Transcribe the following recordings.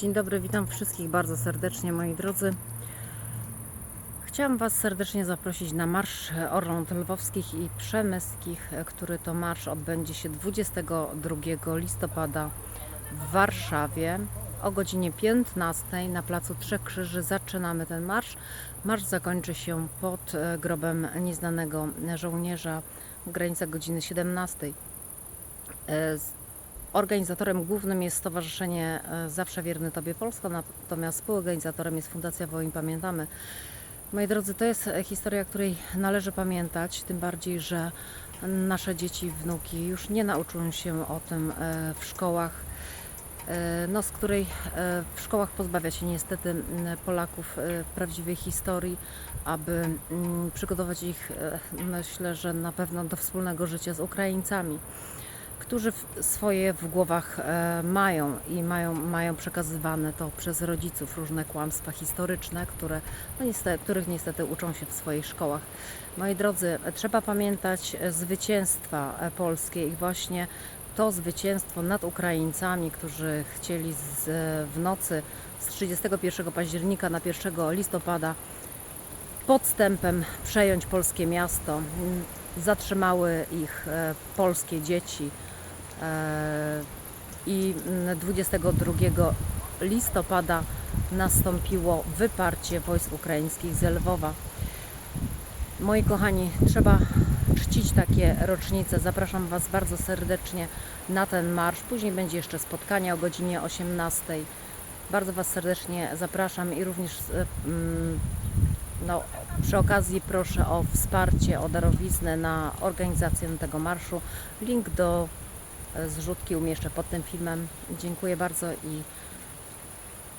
Dzień dobry, witam wszystkich bardzo serdecznie, moi drodzy. Chciałam Was serdecznie zaprosić na Marsz Orląt Lwowskich i Przemyskich, który to marsz odbędzie się 22 listopada w Warszawie o godzinie 15 na Placu Trzech Krzyży. Zaczynamy ten marsz. Marsz zakończy się pod e, grobem nieznanego żołnierza w granicach godziny 17. Organizatorem głównym jest Stowarzyszenie e, Zawsze Wierny Tobie Polska, natomiast współorganizatorem jest Fundacja Wołyń Pamiętamy. Moi drodzy, to jest e, historia, której należy pamiętać, tym bardziej, że nasze dzieci wnuki już nie nauczą się o tym e, w szkołach, no, z której w szkołach pozbawia się niestety Polaków prawdziwej historii, aby przygotować ich, myślę, że na pewno do wspólnego życia z Ukraińcami którzy swoje w głowach e, mają i mają, mają przekazywane to przez rodziców różne kłamstwa historyczne, które, no niestety, których niestety uczą się w swoich szkołach. Moi drodzy, trzeba pamiętać e, zwycięstwa e, polskie i właśnie to zwycięstwo nad Ukraińcami, którzy chcieli z, w nocy z 31 października na 1 listopada podstępem przejąć polskie miasto. Zatrzymały ich polskie dzieci i mm, 22 listopada nastąpiło wyparcie wojsk ukraińskich z Lwowa. Moi kochani, trzeba czcić takie rocznice. Zapraszam Was bardzo serdecznie na ten marsz. Później będzie jeszcze spotkanie o godzinie 18. Bardzo Was serdecznie zapraszam i również e, mm, no, przy okazji proszę o wsparcie, o darowiznę na organizację tego marszu. Link do e, zrzutki umieszczę pod tym filmem. Dziękuję bardzo i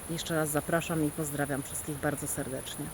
jeszcze raz zapraszam i pozdrawiam wszystkich bardzo serdecznie.